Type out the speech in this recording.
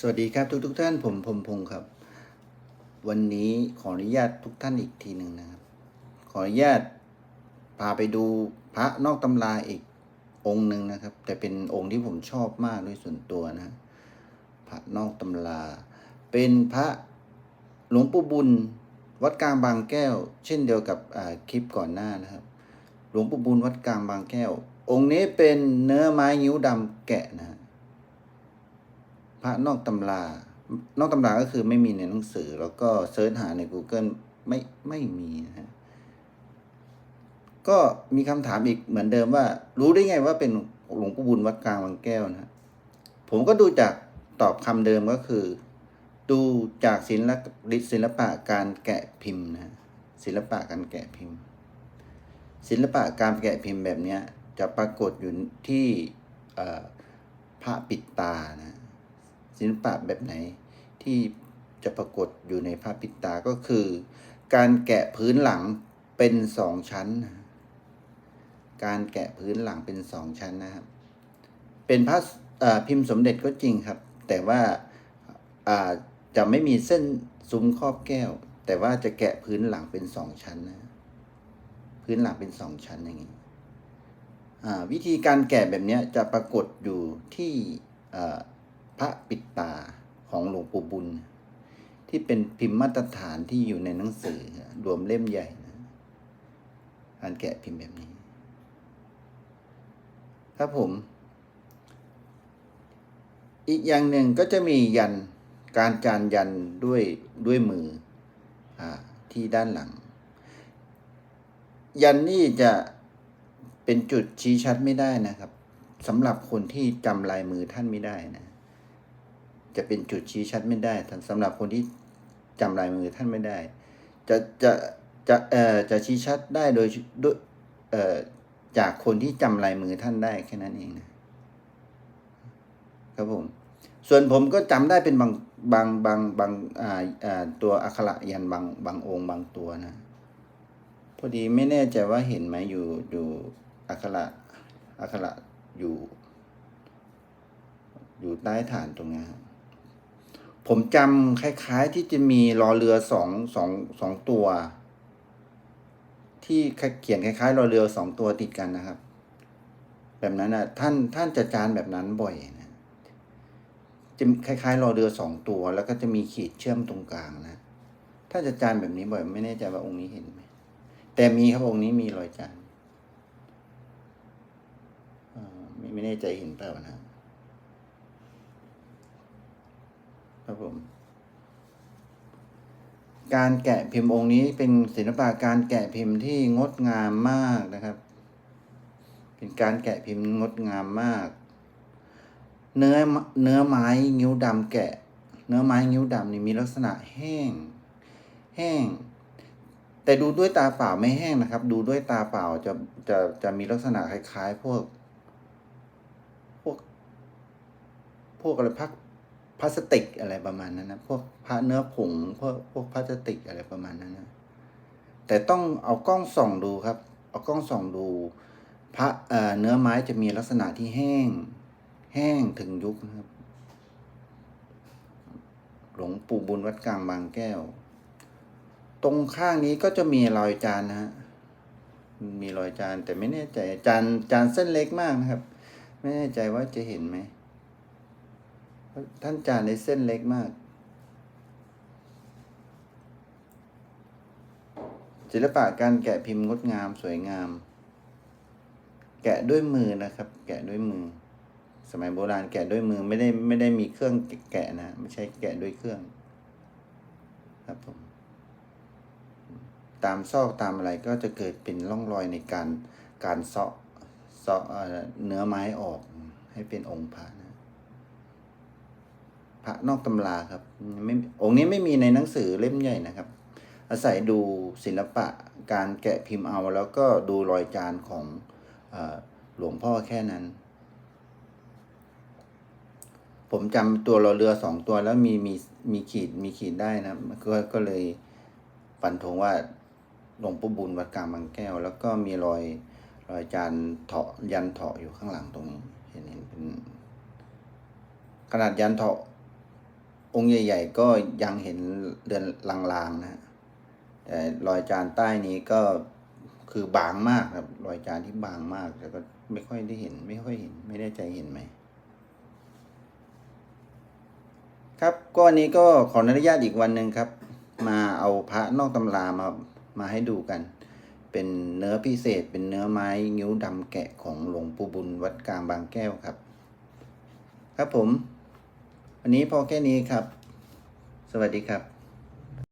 สวัสดีครับทุกทุกท่านผมพรมพงศ์ครับ วันนี้ขออนุญาตทุกท่านอีกทีหนึ่งนะครับ ขออนุญาตพาไปดูพระนอกตำราอีกองค์หนึ่งนะครับ แต่เป็นองค์ที่ผมชอบมากด้วยส่วนตัวนะพระนอกตำรา เป็นพระหลวงปู่บุญ วัดกลางบางแก้ว เช่นเดียวกับคลิปก่อนหน้านะครับ หลวงปู่บุญวัดกลางบางแก้ว องค์นี้เป็นเนื้อไม้งิ้วดำแกะนะฮะ พระนอกตำรา นอกตำราก็คือไม่มีในหนังสือ แล้วก็เซิร์ชหาใน Google ไม่ไม่มีนะฮะก็มีคำถามอีกเหมือนเดิมว่า รู้ได้ไงว่าเป็นหลวงปู่บุญวัดกลางบางแก้วนะผมก็ดูจากตอบคำเดิมก็คือ ดูจากศิลปะศิลปะการแกะพิมพ์นะศิลปะการแกะพิมพ์ ศิลปะการแกะพิมพ์แบบนี้จะปรากฏอยู่ที่พระปิดตานะ ศิลปะแบบไหนที่จะปรากฏอยู่ในพระปิดตาก็คือ การแกะพื้นหลังเป็นสองชั้น การแกะพื้นหลังเป็นสองชั้นนะครับ เป็นพระพิมพ์สมเด็จก็จริงครับ แต่ว่าจะไม่มีเส้นซุ้มครอบแก้ว แต่ว่าจะแกะพื้นหลังเป็นสองชั้นนะพื้นหลังเป็นสองชั้นอย่างนี้วิธีการแกะแบบนี้จะปรากฏอยู่ที่ พระปิดตาของหลวงปู่บุญ ที่เป็นพิมพ์มาตรฐานที่อยู่ในหนังสือรวมเล่มใหญ่นะการแกะพิมพ์แบบนี้ ครับผม อีกอย่างหนึ่งก็จะมียันการจานยันด้วยด้วยมืออาที่ด้านหลัง ยันนี่จะเป็นจุดชี้ชัดไม่ได้นะครับสำหรับคนที่จำลายมือท่านไม่ได้นะ จะเป็นจุดชี้ชัดไม่ได้สำหรับคนที่จำลายมือท่านไม่ได้ จะจะจะเอ่อจะชี้ชัดได้โดยด้วยเอ่อจากคนที่จำลายมือท่านได้แค่นั้นเองนะครับผมส่วนผมก็จำได้เป็นบางบางบางบางอ่าอ่าตัวอักขระยันบางบางองค์บางตัวนะ พอดีไม่แน่ใจว่าเห็นไหมอยู่อยู่อักขระอักขระอยู่ อยู่ใต้ฐานตรงนี้ครับ ผมจำคล้ายๆที่จะมีรอเรือสองสองสองตัว ที่เขียนคล้ายๆรอเรือสองตัวติดกันนะครับ แบบนั้นนะท่านท่านจะจานแบบนั้นบ่อยนะจะคล้ายๆรอเรือสองตัว แล้วก็จะมีขีดเชื่อมตรงกลางนะถ้าจะจานแบบนี้บ่อย ไม่แน่ใจว่าองค์นี้เห็นไหมแต่มีครับองค์นี้มีรอยจานไม่ไม่แน่ใจเห็นเปล่านะครับ ผม การแกะพิมพ์องค์นี้เป็นศิลปะการแกะพิมพ์ที่งดงามมากนะครับ เป็นการแกะพิมพ์งดงามมาก เนื้อเนื้อไม้งิ้วดำแกะ เนื้อไม้งิ้วดำนี่มีลักษณะแห้ง แห้ง แต่ดูด้วยตาเปล่าไม่แห้งนะครับ ดูด้วยตาเปล่าจะจะจะมีลักษณะคล้ายๆ พวก พวกพวกอะไรพัก พลาสติกอะไรประมาณนั้นนะพวกพระเนื้อผงพวกพวกพลาสติกอะไรประมาณนั้นนะแต่ต้องเอากล้องส่องดูครับ เอากล้องส่องดูพระเอ่อเนื้อไม้จะมีลักษณะที่แห้ง แห้งถึงยุคนะครับ หลวงปู่บุญวัดกลางบางแก้ว ตรงข้างนี้ก็จะมีรอยจานนะฮะมีรอยจานแต่ไม่แน่ใจจานจานเส้นเล็กมากนะครับ ไม่แน่ใจว่าจะเห็นไหม ท่านจานในเส้นเล็กมากศิลปะการแกะพิมพ์งดงามสวยงาม แกะด้วยมือนะครับ แกะด้วยมือ สมัยโบราณแกะด้วยมือไม่ได้ไม่ได้มีเครื่องแกะนะไม่ใช่แกะด้วยเครื่อง ครับผมตามซอกตามอะไรก็จะเกิดเป็นร่องรอยในการการเซาะเซาะเอ่อเนื้อไม้ออกให้เป็นองค์พระนะ พระนอกตำราครับไม่องค์นี้ไม่มีในหนังสือเล่มใหญ่นะครับ อาศัยดูศิลปะการแกะพิมพ์เอา แล้วก็ดูรอยจานของออหลวงพ่อแค่นั้น ผมจำตัวรอเรือสองตัวแล้วมีมีมีขีดมีขีดได้นะก็ก็เลยฟันธงว่าหลวงปู่บุญวัดกลางบางแก้ว แล้วก็มีรอยรอยจานเถาะยันเถาะอยู่ข้างหลังตรงนี้เห็นเห็นเป็นขนาดยันเถาะ องค์ใหญ่ ๆ ก็ยังเห็นเดือนลางๆนะฮะแต่รอยจานใต้นี้ก็คือบางมากครับ รอยจานที่บางมากแต่ก็ไม่ค่อยได้เห็น ไม่ค่อยเห็น ไม่แน่ใจเห็นไหมครับก็วันนี้ก็ขออนุญาตอีกวันหนึ่งครับ มาเอาพระนอกตำรามามาให้ดูกัน เป็นเนื้อพิเศษเป็นเนื้อไม้งิ้วดำแกะของหลวงปู่บุญวัดกลางบางแก้วครับ ครับผม วันนี้พอแค่นี้ครับ สวัสดีครับ